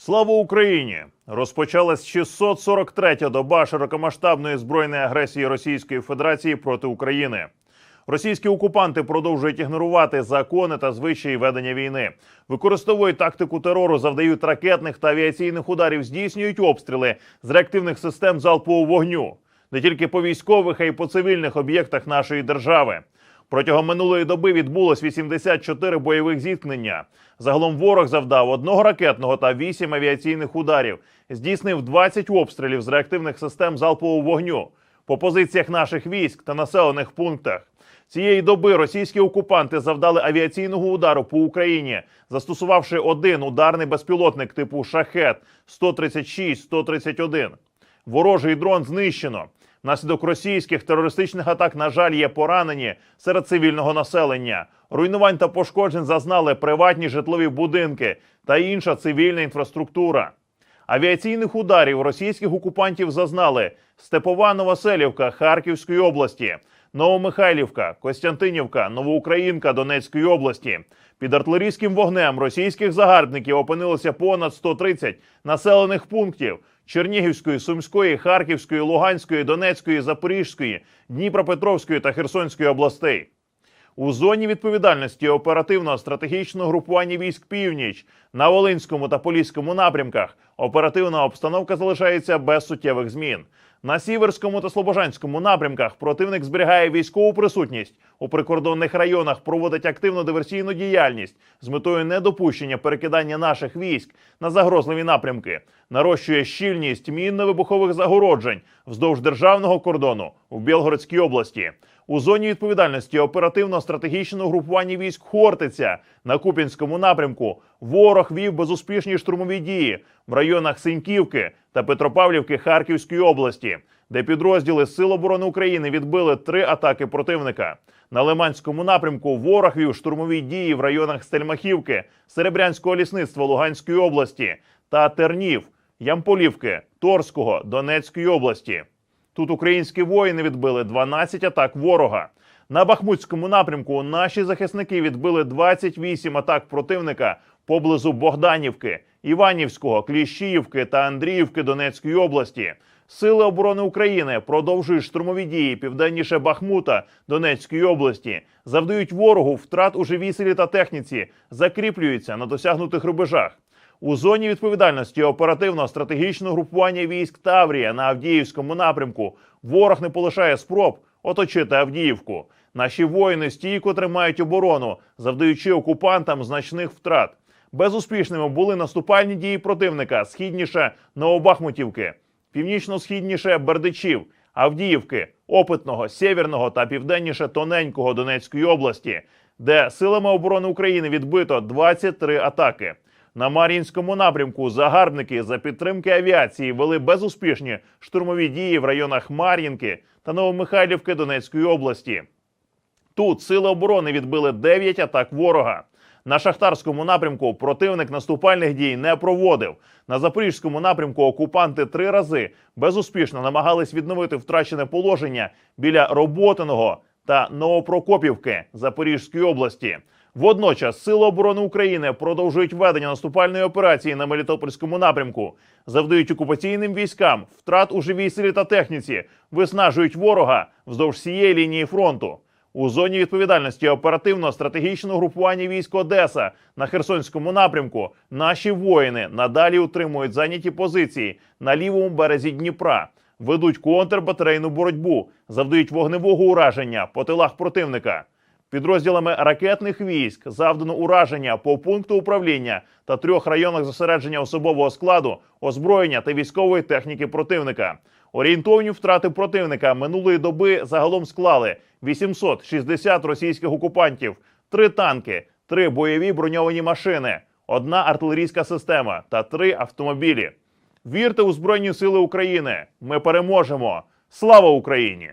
Слава Україні! Розпочалась 643-я доба широкомасштабної збройної агресії Російської Федерації проти України. Російські окупанти продовжують ігнорувати закони та звичаї ведення війни, використовують тактику терору, завдають ракетних та авіаційних ударів, здійснюють обстріли з реактивних систем залпового вогню не тільки по військових, а й по цивільних об'єктах нашої держави. Протягом минулої доби відбулось 84 бойових зіткнення. Загалом ворог завдав одного ракетного та 8 авіаційних ударів, здійснив 20 обстрілів з реактивних систем залпового вогню по позиціях наших військ та населених пунктах. Цієї доби російські окупанти завдали авіаційного удару по Україні, застосувавши один ударний безпілотник типу Шахет 136-131. Ворожий дрон знищено. Внаслідок російських терористичних атак, на жаль, є поранені серед цивільного населення. Руйнувань та пошкоджень зазнали приватні житлові будинки та інша цивільна інфраструктура. Авіаційних ударів російських окупантів зазнали Степова Новоселівка Харківської області, Новомихайлівка, Костянтинівка, Новоукраїнка Донецької області. Під артилерійським вогнем російських загарбників опинилося понад 130 населених пунктів Чернігівської, Сумської, Харківської, Луганської, Донецької, Запорізької, Дніпропетровської та Херсонської областей. У зоні відповідальності оперативного стратегічного групування військ Північ на Волинському та Поліському напрямках оперативна обстановка залишається без суттєвих змін. На Сіверському та Слобожанському напрямках противник зберігає військову присутність у прикордонних районах, проводить активну диверсійну діяльність з метою недопущення перекидання наших військ на загрозливі напрямки, нарощує щільність мінно-вибухових загороджень вздовж державного кордону у Білгородській області. У зоні відповідальності оперативно-стратегічного групування військ Хортиця на Купінському напрямку ворог вів безуспішні штурмові дії в районах Синьківки та Петропавлівки Харківської області, де підрозділи Сил оборони України відбили три атаки противника. На Лиманському напрямку ворог вів штурмові дії в районах Стельмахівки, Серебрянського лісництва Луганської області та Тернів, Ямполівки, Торського Донецької області. Тут українські воїни відбили 12 атак ворога. На Бахмутському напрямку наші захисники відбили 28 атак противника поблизу Богданівки, Іванівського, Кліщіївки та Андріївки Донецької області. Сили оборони України продовжують штурмові дії південніше Бахмута Донецької області, завдають ворогу втрат у живій силі та техніці, закріплюються на досягнутих рубежах. У зоні відповідальності оперативного стратегічного групування військ Таврія на Авдіївському напрямку ворог не полишає спроб оточити Авдіївку. Наші воїни стійко тримають оборону, завдаючи окупантам значних втрат. Безуспішними були наступальні дії противника східніше Новобахмутівки, північно-східніше Бердичів, Авдіївки, Опитного, Сєвєрного та південніше Тоненького Донецької області, де силами оборони України відбито 23 атаки. На Мар'їнському напрямку загарбники за підтримки авіації вели безуспішні штурмові дії в районах Мар'їнки та Новомихайлівки Донецької області. Тут сили оборони відбили 9 атак ворога. На шахтарському напрямку противник наступальних дій не проводив. На запорізькому напрямку окупанти три рази безуспішно намагались відновити втрачене положення біля Роботиного та Новопрокопівки Запорізької області. Водночас Сили оборони України продовжують ведення наступальної операції на Мелітопольському напрямку, завдають окупаційним військам втрат у живій силі та техніці, виснажують ворога вздовж всієї лінії фронту. У зоні відповідальності оперативно-стратегічного групування військ Одеса на Херсонському напрямку наші воїни надалі утримують зайняті позиції на лівому березі Дніпра, ведуть контрбатарейну боротьбу, завдають вогневого ураження по тилах противника. Підрозділами ракетних військ завдано ураження по пункту управління та трьох районах зосередження особового складу, озброєння та військової техніки противника. Орієнтовні втрати противника минулої доби загалом склали 860 російських окупантів, три танки, три бойові броньовані машини, одна артилерійська система та три автомобілі. Вірте у Збройні Сили України! Ми переможемо! Слава Україні!